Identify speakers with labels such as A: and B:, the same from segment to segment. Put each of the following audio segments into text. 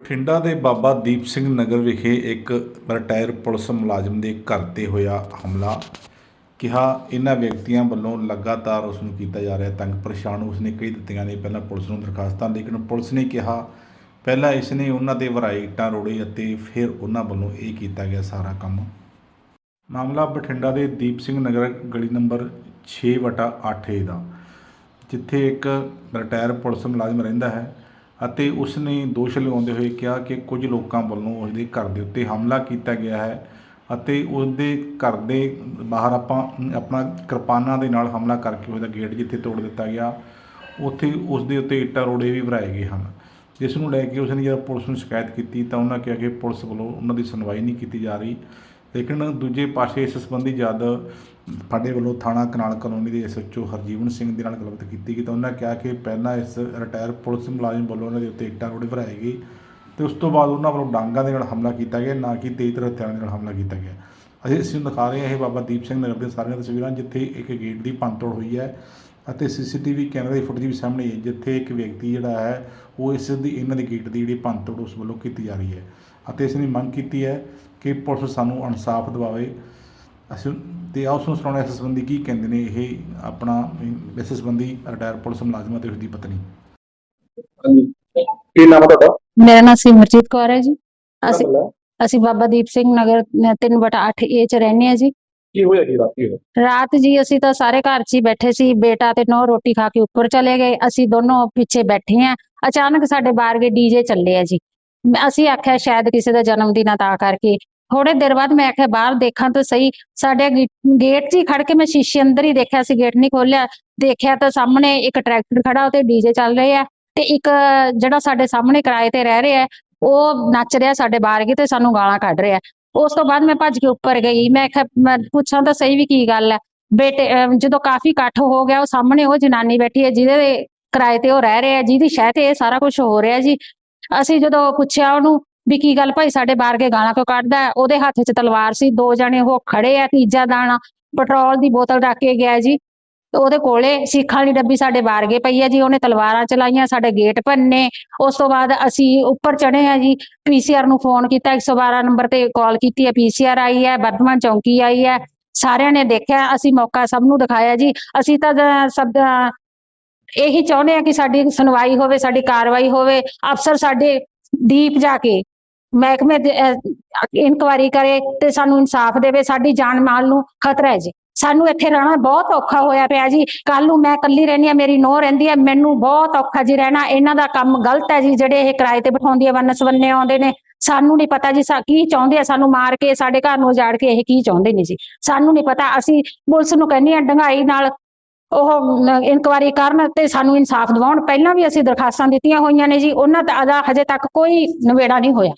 A: ਬਠਿੰਡਾ ਦੇ ਬਾਬਾ ਦੀਪ ਸਿੰਘ ਨਗਰ ਵਿਖੇ ਇੱਕ ਰਿਟਾਇਰ ਪੁਲਿਸ ਮੁਲਾਜ਼ਮ ਦੇ ਘਰ ਤੇ ਹੋਇਆ ਹਮਲਾ। ਕਿਹਾ, ਇਹਨਾਂ ਵਿਅਕਤੀਆਂ ਵੱਲੋਂ ਲਗਾਤਾਰ ਉਸ ਨੂੰ ਕੀਤਾ ਜਾ ਰਿਹਾ ਤੰਗ, ਪਰੇਸ਼ਾਨ। ਉਸਨੇ ਕਈ ਦਿੱਤੀਆਂ ਨੇ, ਪਹਿਲਾਂ ਪੁਲਿਸ ਨੂੰ ਦਰਖਾਸਤਾਂ, ਲੇਕਿਨ ਪੁਲਿਸ ਨੇ ਕਿਹਾ, ਪਹਿਲਾਂ ਇਸ ਨੇ ਉਹਨਾਂ ਦੇ ਵਰਾਈ ਇੱਟਾਂ ਰੋੜੇ ਅਤੇ ਫਿਰ ਉਹਨਾਂ ਵੱਲੋਂ ਇਹ ਕੀਤਾ ਗਿਆ ਸਾਰਾ ਕੰਮ। ਮਾਮਲਾ ਬਠਿੰਡਾ ਦੇ ਦੀਪ ਸਿੰਘ ਨਗਰ ਗਲੀ ਨੰਬਰ 6/8 ਦਾ, ਜਿੱਥੇ ਇੱਕ ਰਿਟਾਇਰ ਪੁਲਿਸ ਮੁਲਾਜ਼ਮ ਰਹਿੰਦਾ ਹੈ। ਅਤੇ ਉਸ ਨੇ ਦੋਸ਼ ਲਗਾਉਂਦੇ ਹੋਏ ਕਿਹਾ ਕਿ ਕੁਝ ਲੋਕਾਂ ਵੱਲੋਂ ਉਸਦੇ ਘਰ ਦੇ ਉੱਤੇ ਹਮਲਾ ਕੀਤਾ ਗਿਆ ਹੈ ਅਤੇ ਉਸਦੇ ਘਰ ਦੇ ਬਾਹਰ ਆਪਾਂ, ਆਪਣਾ ਕਿਰਪਾਨਾਂ ਦੇ ਨਾਲ ਹਮਲਾ ਕਰਕੇ ਉਹਦਾ ਗੇਟ ਜਿੱਥੇ ਤੋੜ ਦਿੱਤਾ ਗਿਆ, ਉੱਥੇ ਉਸ ਦੇ ਉੱਤੇ ਇੱਟਾਂ ਰੋੜੇ ਵੀ ਭਰਾਏ ਗਏ ਹਨ। ਜਿਸ ਨੂੰ ਲੈ ਕੇ ਉਸਨੇ ਜਦੋਂ ਪੁਲਿਸ ਨੂੰ ਸ਼ਿਕਾਇਤ ਕੀਤੀ ਤਾਂ ਉਹਨਾਂ ਕਿਹਾ ਕਿ ਪੁਲਿਸ ਵੱਲੋਂ ਉਹਨਾਂ ਦੀ ਸੁਣਵਾਈ ਨਹੀਂ ਕੀਤੀ ਜਾ ਰਹੀ। ਲੇਕਿਨ ਦੂਜੇ ਪਾਸੇ ਇਸ ਸੰਬੰਧੀ ਜਦ ਸਾਡੇ ਵੱਲੋਂ ਥਾਣਾ ਕਨਾਲ ਕਲੋਨੀ ਦੇ ਐਸਐਚਓ ਹਰਜੀਵਨ ਸਿੰਘ ਦੇ ਨਾਲ ਗੱਲਬਾਤ ਕੀਤੀ ਗਈ ਤਾਂ ਉਹਨਾਂ ਕਿਹਾ ਕਿ ਪਹਿਲਾਂ ਇਸ ਰਿਟਾਇਰ ਪੁਲਿਸ ਮੁਲਾਜ਼ਮ ਵੱਲੋਂ ਉਹਨਾਂ ਦੇ ਉੱਤੇ ਇੱਟਾਂ ਰੋੜੇ ਭਰਾਏ ਗਈ ਤੇ ਉਸ ਤੋਂ ਬਾਅਦ ਉਹਨਾਂ ਵੱਲੋਂ ਡਾਂਗਾਂ ਦੇ ਨਾਲ ਹਮਲਾ ਕੀਤਾ ਗਿਆ, ਨਾ ਕਿ ਤੇਜ਼ ਤਰ੍ਹਾਂ ਹਥਿਆਰਾਂ ਦੇ ਨਾਲ ਹਮਲਾ ਕੀਤਾ ਗਿਆ। ਅਸੀਂ ਇਸ ਨੂੰ ਦਿਖਾ ਰਹੇ ਹਾਂ, ਇਹ ਬਾਬਾ ਦੀਪ ਸਿੰਘ ਨਗਰ ਦੀਆਂ ਸਾਰੀਆਂ ਤਸਵੀਰਾਂ ਜਿੱਥੇ ਇੱਕ ਗੇਟ ਦੀ ਭੰਨਤੋੜ ਹੋਈ ਹੈ ਅਤੇ ਸੀਸੀਟੀਵੀ ਕੈਮਰੇ ਦੀ ਫੁਟੇਜ ਵੀ ਸਾਹਮਣੇ ਹੈ, ਜਿੱਥੇ ਇੱਕ ਵਿਅਕਤੀ ਜਿਹੜਾ ਹੈ, ਉਹ ਇਸ ਦੀ, ਇਹਨਾਂ ਦੇ ਗੇਟ ਦੀ ਜਿਹੜੀ ਭੰਨਤੋੜ ਉਸ ਵੱਲੋਂ ਕੀਤੀ ਜਾ ਰਹੀ ਹੈ। ਅਤੇ ਇਸ ਨੇ ਮੰਗ ਕੀਤੀ ਹੈ ਕਿ ਪੁਲਿਸ ਸਾਨੂੰ ਇਨਸਾਫ ਦਿਵਾਵੇ। ਅਸੀਂ ਤੇ ਆਓ ਉਸ ਨੂੰ ਸੁਣਾਉਣਾ ਇਸ ਸੰਬੰਧੀ ਕੀ ਕਹਿੰਦੇ ਨੇ ਇਹ ਆਪਣਾ ਇਸ ਸੰਬੰਧੀ ਰਿਟਾਇਰ ਪੁਲਿਸ ਮੁਲਾਜ਼ਮ ਅਤੇ ਉਸ ਦੀ ਪਤਨੀ।
B: ਹਾਂਜੀ ਕੀ ਨਾਮ ਹੈ ਤੁਹਾਡਾ?
C: ਮੇਰਾ ਨਾਮ ਸਿਮਰਜੀਤ ਕੌਰ ਹੈ ਜੀ। ਅਸੀਂ? ਅਸੀਂ ਬਾਬਾ ਦੀਪ ਸਿੰਘ ਨਗਰ 3/8 ਏ ਚ ਰਹਿੰਦੇ ਆ ਜੀ।
B: ਕੀ ਹੋਇਆ ਕੀ ਰਾਤ
C: ਰਾਤ ਜੀ ਅਸੀਂ ਤਾਂ ਸਾਰੇ ਘਰ 'ਚ ਹੀ ਬੈਠੇ ਸੀ ਬੇਟਾ ਤੇ ਨੋ ਰੋਟੀ ਖਾ ਕੇ ਉੱਪਰ ਚਲੇ ਗਏ। ਅਸੀਂ ਦੋਨੋਂ ਪਿੱਛੇ ਬੈਠੇ ਆ ਅਚਾਨਕ ਸਾਡੇ ਬਾਹਰ ਕੇ ਡੀਜੇ ਚੱਲੇ ਆ ਜੀ। ਮੈਂ- ਅਸੀਂ ਆਖਿਆ ਸ਼ਾਇਦ ਕਿਸੇ ਦਾ ਜਨਮ ਦਿਨ ਆ ਤਾਂ ਕਰਕੇ। ਥੋੜੇ ਦੇਰ ਬਾਅਦ ਮੈਂ ਆਖਿਆ, ਬਾਹਰ ਦੇਖਾਂ ਤਾਂ ਸਹੀ। ਸਾਡੇ ਗੇਟ 'ਚ ਹੀ ਖੜ ਕੇ ਮੈਂ ਸ਼ੀਸ਼ੇ ਅੰਦਰ ਹੀ ਦੇਖਿਆ ਸੀ, ਗੇਟ ਨਹੀਂ ਖੋਲਿਆ ਦੇਖਿਆ ਤਾਂ ਸਾਹਮਣੇ ਇੱਕ ਟਰੈਕਟਰ ਖੜਾ ਉਤੇ ਡੀਜੇ ਚੱਲ ਰਹੇ ਆ ਤੇ ਇੱਕ ਜਿਹੜਾ ਸਾਡੇ ਸਾਹਮਣੇ ਕਿਰਾਏ ਤੇ ਰਹਿ ਰਿਹਾ, ਉਹ ਨੱਚ ਰਿਹਾ ਸਾਡੇ ਬਾਹਰ ਕੇ ਤੇ ਸਾਨੂੰ ਗਾਲਾਂ ਕੱਢ ਰਿਹਾ। ਉਸ ਤੋਂ ਬਾਅਦ ਮੈਂ ਭੱਜ ਕੇ ਉੱਪਰ ਗਈ। ਮੈਂ ਕਿਹਾ ਮੈਂ ਪੁੱਛਾਂ ਤਾਂ ਸਹੀ ਵੀ ਕੀ ਗੱਲ ਹੈ ਬੇਟੇ, ਅਹ ਜਦੋਂ ਕਾਫੀ ਇਕੱਠ ਹੋ ਗਿਆ, ਉਹ ਸਾਹਮਣੇ ਉਹ ਜਨਾਨੀ ਬੈਠੀ ਹੈ, ਜਿਹਦੇ ਕਿਰਾਏ ਤੇ ਉਹ ਰਹਿ ਰਿਹਾ, ਜਿਹਦੀ ਸ਼ਹਿ ਤੇ ਇਹ ਸਾਰਾ ਕੁਝ ਹੋ ਰਿਹਾ ਜੀ। ਅਸੀਂ ਜਦੋਂ ਪੁੱਛਿਆ ਉਹਨੂੰ ਵੀ ਕੀ ਗੱਲ ਭਾਈ, ਸਾਡੇ ਬਾਹਰ ਕੇ ਗਾਲਾਂ ਕਿਉਂ ਕੱਢਦਾ? ਹੈ? ਉਹਦੇ ਹੱਥ 'ਚ ਤਲਵਾਰ ਸੀ, ਦੋ ਜਣੇ ਉਹ ਖੜੇ ਆ ਤੀਜਾ ਦਾਣਾ, ਪੈਟਰੋਲ ਦੀ ਬੋਤਲ ਰੱਖ ਕੇ ਗਿਆ ਜੀ। ਤੇ ਉਹਦੇ ਕੋਲੇ ਸਿੱਖਾਂ ਦੀ ਡੱਬੀ ਸਾਡੇ ਬਾਰਗੇ ਪਈ ਹੈ ਜੀ, ਉਹਨੇ ਤਲਵਾਰਾਂ ਚਲਾਈਆਂ, ਸਾਡੇ ਗੇਟ ਭੰਨੇ। ਉਸ ਤੋਂ ਬਾਅਦ ਅਸੀਂ ਉੱਪਰ ਚੜੇ ਆ ਜੀ ਪੀਸੀਆਰ ਨੂੰ ਫੋਨ ਕੀਤਾ 112 ਨੰਬਰ ਤੇ ਕਾਲ ਕੀਤੀ ਹੈ ਪੀਸੀਆਰ ਆਈ ਹੈ ਵਰਧਮਾਨ ਚੌਂਕੀ ਆਈ ਹੈ ਸਾਰਿਆਂ ਨੇ ਦੇਖਿਆ, ਅਸੀਂ ਮੌਕਾ ਸਭ ਨੂੰ ਦਿਖਾਇਆ ਜੀ। ਅਸੀਂ ਤਾਂ ਜ- ਸਭ ਇਹੀ ਚਾਹੁੰਦੇ ਆ ਕਿ ਸਾਡੀ ਸੁਣਵਾਈ ਹੋਵੇ, ਸਾਡੀ ਕਾਰਵਾਈ ਹੋਵੇ। ਅਫਸਰ ਸਾਡੇ ਡੀਪ ਜਾ ਕੇ ਮਹਿਕਮੇ ਦੇ ਇਨਕੁਆਇਰੀ ਕਰੇ ਤੇ ਸਾਨੂੰ ਇਨਸਾਫ ਦੇਵੇ। ਸਾਡੀ ਜਾਨ ਮਾਲ ਨੂੰ ਖਤਰਾ ਹੈ ਜੀ। ਸਾਨੂੰ ਇੱਥੇ ਰਹਿਣਾ ਬਹੁਤ ਔਖਾ ਹੋਇਆ ਪਿਆ ਜੀ। ਕੱਲ ਨੂੰ ਮੈਂ ਇਕੱਲੀ ਰਹਿੰਦੀ ਆ ਮੇਰੀ ਨੋ ਰਹਿੰਦੀ ਆ ਮੈਨੂੰ ਬਹੁਤ ਔਖਾ ਜੀ ਰਹਿਣਾ। ਇਹਨਾਂ ਦਾ ਕੰਮ ਗਲਤ ਹੈ ਜੀ, ਜਿਹੜੇ ਇਹ ਕਿਰਾਏ ਤੇ ਬਿਠਾਉਂਦੀ ਆ ਵੰਨ ਸਵੰਨੇ ਆਉਂਦੇ ਨੇ। ਸਾਨੂੰ ਨਹੀਂ ਪਤਾ ਜੀ, ਸਾ, ਕੀ ਚਾਹੁੰਦੇ ਆ ਸਾਨੂੰ ਮਾਰ ਕੇ, ਸਾਡੇ ਘਰ ਨੂੰ ਉਜਾੜ ਕੇ, ਇਹ ਕੀ ਚਾਹੁੰਦੇ ਨੇ ਜੀ। ਸਾਨੂੰ ਨਹੀਂ ਪਤਾ। ਅਸੀਂ ਪੁਲਿਸ ਨੂੰ ਕਹਿੰਦੇ ਆ ਡੰਗਾਈ ਨਾਲ ਉਹ ਇਨਕੁਆਇਰੀ ਕਰਨ ਤੇ ਸਾਨੂੰ ਇਨਸਾਫ ਦਿਵਾਉਣ। ਪਹਿਲਾਂ ਵੀ ਅਸੀਂ ਦਰਖਾਸਤਾਂ ਦਿੱਤੀਆਂ ਹੋਈਆਂ ਨੇ ਜੀ ਉਹਨਾਂ ਦਾ ਹਜੇ ਤੱਕ ਕੋਈ ਨਿਬੇੜਾ ਨਹੀਂ ਹੋਇਆ।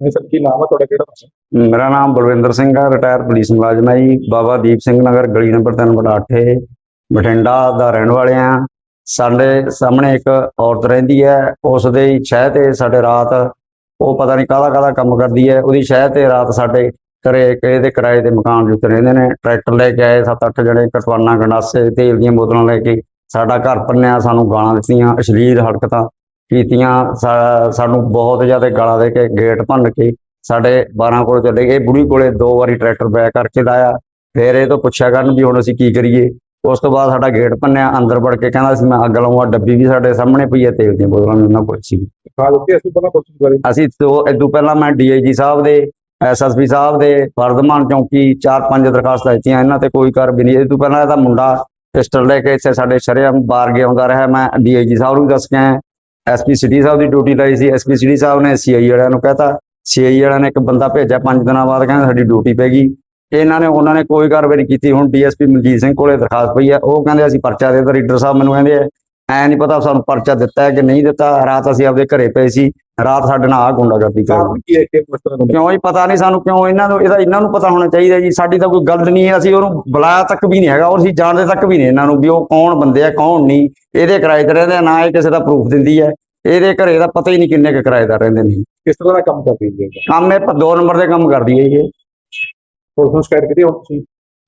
B: ਨਹੀਂ ਸਰ ਕੀ ਨਾਮ ਹੈ ਤੁਹਾਡਾ ਕਿਹੜਾ ਪਾਸਾ
D: ਮੇਰਾ ਨਾਮ ਬਲਵਿੰਦਰ ਸਿੰਘ ਹੈ ਰਿਟਾਇਰ ਪੁਲਿਸ ਮੁਲਾਜ਼ਮ ਹੈ ਜੀ। ਬਾਬਾ ਦੀਪ ਸਿੰਘ ਨਗਰ ਗਲੀ ਨੰਬਰ 3/8 ਬਠਿੰਡਾ ਦਾ ਰਹਿਣ ਵਾਲੇ ਆ। ਸਾਡੇ ਸਾਹਮਣੇ ਇੱਕ ਔਰਤ ਰਹਿੰਦੀ ਹੈ ਉਸ ਦੇ ਹੀ ਛਹਿ ਤੇ ਸਾਡੇ ਰਾਤ ਉਹ ਪਤਾ ਨਹੀਂ ਕਾਹਦਾ ਕਾਹਦਾ ਕੰਮ ਕਰਦੀ ਹੈ। ਉਹਦੀ ਛਹਿ ਤੇ ਰਾਤ ਸਾਡੇ ਇੱਕ ਇਹਦੇ ਕਿਰਾਏ ਦੇ ਮਕਾਨ ਉੱਤੇ ਰਹਿੰਦੇ ਨੇ ਟਰੈਕਟਰ ਲੈ ਕੇ ਆਏ ਸੱਤ ਅੱਠ ਜਣੇ ਕਟਵਾਨਾ ਗੰਡਾਸੇ ਤੇਲ ਦੀਆਂ ਬੋਤਲਾਂ ਲੈ ਕੇ ਸਾਡਾ ਘਰ ਭੰਨਿਆ ਸਾਨੂੰ ਗਾਲਾਂ ਦਿੱਤੀਆਂ ਅਸ਼ਲੀਲ ਹਰਕਤਾਂ ਕੀਤੀਆਂ ਸਾਨੂੰ ਬਹੁਤ ਜ਼ਿਆਦਾ ਗਾਲਾਂ ਦੇ ਕੇ ਗੇਟ ਭੰਨ ਕੇ ਸਾਡੇ 12 ਕੋਲ ਚਲੇ ਗਏ। ਬੁੜੀ ਕੋਲੇ ਦੋ ਵਾਰੀ ਟਰੈਕਟਰ ਬੈਕ ਕਰਕੇ ਲਾਇਆ ਫਿਰ ਇਹ ਤੋਂ ਪੁੱਛਿਆ ਕਰਨ ਵੀ ਹੁਣ ਅਸੀਂ ਕੀ ਕਰੀਏ। ਉਸ ਤੋਂ ਬਾਅਦ ਸਾਡਾ ਗੇਟ ਭੰਨਿਆ ਅੰਦਰ ਵੜ ਕੇ ਕਹਿੰਦਾ ਸੀ ਮੈਂ ਅੱਗ ਲਾਉਂਗਾ ਡੱਬੀ ਵੀ ਸਾਡੇ ਸਾਹਮਣੇ ਪਈ ਹੈ ਤੇਲ ਦੀਆਂ ਬੋਤਲਾਂ ਉਹਨਾਂ ਕੋਲ ਸੀ।
B: ਅਸੀਂ ਪਹਿਲਾਂ
D: ਅਸੀਂ ਤੋਂ ਇਦੋਂ ਪਹਿਲਾਂ ਮੈਂ ਡੀਆਈਜੀ ਸਾਹਿਬ ਦੇ ਐਸਐਸਪੀ ਸਾਹਿਬ ਦੇ ਵਰਧਮਾਨ ਚੌਂਕੀ ਚਾਰ ਪੰਜ ਦਰਖਾਸਤਾਂ ਦਿੱਤੀਆਂ ਇਹਨਾਂ ਤੇ ਕੋਈ ਕਾਰਵਾਈ ਨਹੀਂ। ਇਹ ਤੋਂ ਪਹਿਲਾਂ ਇਹਦਾ ਮੁੰਡਾ ਪਿਸਟਲ ਲੈ ਕੇ ਇੱਥੇ ਸਾਡੇ ਸ਼ਰੇਆਮ ਬਾਹਰ ਗਿਆ ਆਉਂਦਾ ਰਿਹਾ। ਮੈਂ ਡੀਆਈਜੀ ਸਾਹਿਬ ਨੂੰ ਦੱਸ ਕੇ ਆਇਆ। ਐਸਪੀ ਸਿਟੀ ਸਾਹਿਬ ਦੀ ਡਿਊਟੀ ਲਾਈ ਸੀ। ਐਸਪੀ ਸਿਟੀ ਸਾਹਿਬ ਨੇ ਸੀਆਈ ਵਾਲਿਆਂ ਨੂੰ ਕਹਤਾ। ਸੀਆਈ ਵਾਲਿਆਂ ਨੇ ਇੱਕ ਬੰਦਾ ਭੇਜਿਆ ਪੰਜ ਦਿਨਾਂ ਬਾਅਦ, ਕਹਿੰਦੇ ਸਾਡੀ ਡਿਊਟੀ ਪੈ ਗਈ। ਇਹਨਾਂ ਨੇ, ਉਹਨਾਂ ਨੇ ਕੋਈ ਕਾਰਵਾਈ ਨਹੀਂ ਕੀਤੀ। ਹੁਣ ਡੀਐਸਪੀ ਮਨਜੀਤ ਸਿੰਘ ਕੋਲੇ ਦਰਖਾਸਤ ਪਈ ਹੈ ਉਹ ਕਹਿੰਦੇ ਅਸੀਂ ਪਰਚਾ ਦੇ ਦਿੱਤਾ। ਰੀਡਰ ਸਾਹਿਬ ਮੈਨੂੰ ਕਹਿੰਦੇ ਆ ਐ ਨਹੀਂ ਪਤਾ ਸਾਨੂੰ ਪਰਚਾ ਦਿੱਤਾ ਹੈ ਕਿ ਨਹੀਂ ਦਿੱਤਾ। ਰਾਤ ਅਸੀਂ ਆਪਦੇ ਘਰੇ ਪਏ ਸੀ। ਰਾਤ ਸਾਡੇ ਨਾਲ ਆ ਗੁੰਡਾਗਰਦੀ ਕਰ
B: ਕਾਰਨ ਕੀ ਹੈ ਕਿ
D: ਕਿਉਂ ਹੀ ਪਤਾ ਨਹੀਂ ਸਾਨੂੰ ਕਿਉਂ ਇਹਨਾਂ ਨੂੰ ਇਹਦਾ ਇਹਨਾਂ ਨੂੰ ਪਤਾ ਹੋਣਾ ਚਾਹੀਦਾ ਜੀ। ਸਾਡੀ ਤਾਂ ਕੋਈ ਗੱਲ ਨਹੀਂ ਹੈ। ਅਸੀਂ ਉਹਨੂੰ ਬੁਲਾਇਆ ਤੱਕ ਵੀ ਨਹੀਂ ਹੈਗਾ। ਔਰ ਅਸੀਂ ਜਾਣਦੇ ਤੱਕ ਵੀ ਨਹੀਂ ਇਹਨਾਂ ਨੂੰ ਵੀ ਉਹ ਕੌਣ ਬੰਦੇ ਆ ਕੌਣ ਨਹੀਂ। ਇਹਦੇ ਕਿਰਾਏ ਤੇ ਰਹਿੰਦੇ ਆ ਨਾ ਇਹ ਕਿਸੇ ਦਾ ਪ੍ਰੂਫ ਦਿੰਦੀ ਹੈ। ਇਹਦੇ ਘਰੇ ਦਾ ਪਤਾ ਹੀ ਨਹੀਂ ਕਿੰਨੇ ਕੁ ਕਿਰਾਏਦਾਰ ਰਹਿੰਦੇ ਨੇ।
B: ਕਿਸ ਤਰ੍ਹਾਂ ਦਾ ਕੰਮ ਕਰਦੀ ਹੈ
D: ਕੰਮ ਇਹ ਪ- ਦੋ ਨੰਬਰ ਦੇ ਕੰਮ ਕਰਦੀ ਹੈ ਜੀ ਇਹ।
B: ਪੁਲਿਸ ਨੂੰ ਸ਼ਿਕਾਇਤ ਕੀਤੀ ਹੁਣ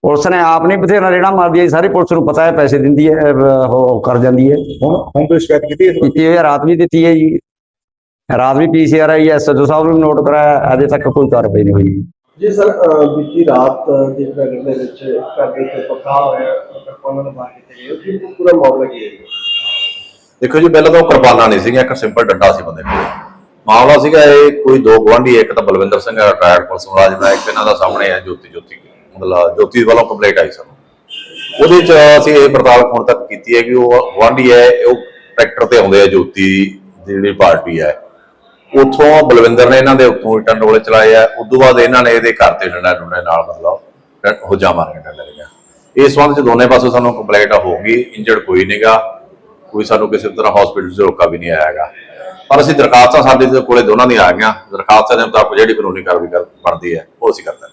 D: ਪੁਲਿਸ ਨੇ ਆਪ ਨਹੀਂ ਬਥੇਰਾ ਰੇੜਾ ਮਾਰਦੀ ਹੈ ਸਾਰੀ ਪੁਲਿਸ ਨੂੰ ਪਤਾ ਹੈ ਪੈਸੇ ਦਿੰਦੀ ਹੈ ਉਹ ਕਰ ਜਾਂਦੀ ਹੈ
B: ਹੁਣ ਹੁਣ ਤੁਸੀਂ ਸ਼ਿਕਾਇਤ ਕੀਤੀ ਬਾਰੇ?
D: ਕੀਤੀ ਹੈ ਰਾਤ ਵੀ ਦਿੱਤੀ ਹੈ ਜੀ ਰਾਤ ਵੀ ਪੀਸੀਆਰ ਆਈ ਐਸਐਚਓ ਸਾਹਿਬ ਨੂੰ ਨੋਟ ਕਰਾਇਆ ਅਜੇ ਤੱਕ ਕੋਈ ਕਾਰਵਾਈ ਨਹੀਂ ਹੋਈ
E: ਜੀ ਸਰ ਬੀਤੀ ਰਾਤ ਦੇ ਨਗਰ ਦੇ ਵਿੱਚ ਘਰ ਦੇ ਉੱਤੇ ਪੱਕਾ ਹੋਇਆ ਕਿਰਪਾਨਾਂ ਨਾਲ ਮਾਰ ਕੇ ਗਏ ਕੀ ਪੂਰਾ ਮਾਮਲਾ ਕੀ ਹੈ?
F: ਦੇਖੋ ਜੀ ਪਹਿਲਾਂ ਤਾਂ ਉਹ ਕਿਰਪਾਨਾਂ ਨਹੀਂ ਸੀਗੀਆਂ ਇੱਕ ਸਿੰਪਲ ਡੰਡਾ ਸੀ ਬੰਦੇ ਕੋਲ ਮਾਮਲਾ ਸੀਗਾ ਇਹ ਕੋਈ ਦੋ ਗਵਾਂਢੀ ਇੱਕ ਤਾਂ ਬਲਵਿੰਦਰ ਸਿੰਘ ਹੈ ਰਿਟਾਇਰਡ ਪੁਲਿਸ ਮੁਲਾਜ਼ਮ ਹੈ ਇੱਕ ਇਹਨਾਂ ਦਾ ਸਾਹਮਣੇ ਹੈ ਜੋਤੀ ਜੋਤੀ ਮਤਲਬ ਜੋਤੀ ਵੱਲੋਂ ਕੰਪਲੇਂਟ ਆਈ ਸਾਨੂੰ। ਉਹਦੇ ਚ ਅਸੀਂ ਇਹ ਪੜਤਾਲ ਹੁਣ ਤੱਕ ਕੀਤੀ ਹੈ ਕਿ ਉਹ ਗਵਾਂਢੀ ਹੈ, ਉਹ ਟਰੈਕਟਰ ਤੇ ਆਉਂਦੇ ਆ, ਜੋਤੀ ਦੀ ਜਿਹੜੀ ਪਾਰਟੀ ਹੈ। ਉੱਥੋਂ ਬਲਵਿੰਦਰ ਨੇ ਇਹਨਾਂ ਦੇ ਉੱਤੋਂ ਇੱਟਾਂ ਡੋਲੇ ਚਲਾਏ ਆ ਉਦੋਂ ਬਾਅਦ ਇਹਨਾਂ ਨੇ ਇਹਦੇ ਘਰ ਤੇ ਡੰਡਾ ਡੁੰਡੇ ਨਾਲ ਮਤਲਬ ਹੁਜਾ ਮਾਰੀਆਂ ਡੰਡੇ ਦੀਆਂ ਇਸ ਸੰਬੰਧ ਚ ਦੋਨੇ ਪਾਸੋਂ ਸਾਨੂੰ ਕੰਪਲੇਂਟ ਹੋ ਗਈ ਇੰਜਰਡ ਕੋਈ ਨਹੀਂਗਾ ਕੋਈ ਸਾਨੂੰ ਕਿਸੇ ਤਰ੍ਹਾਂ ਹਸਪੀਟਲ 'ਚ ਰੋਕਾ ਵੀ ਨਹੀਂ ਆਇਆ ਪਰ ਅਸੀਂ ਦਰਖਾਸਤਾਂ ਸਾਡੇ ਦੇ ਕੋਲੇ ਦੋਨਾਂ ਦੀਆਂ ਆ ਗਈਆਂ, ਦਰਖਾਸਤਾਂ ਦੇ ਮੁਤਾਬਕ ਜਿਹੜੀ ਕਾਨੂੰਨੀ ਕਾਰਵਾਈ ਕਰ, ਬਣਦੀ ਹੈ, ਉਹ ਅਸੀਂ ਕਰਦੇ ਹਾਂ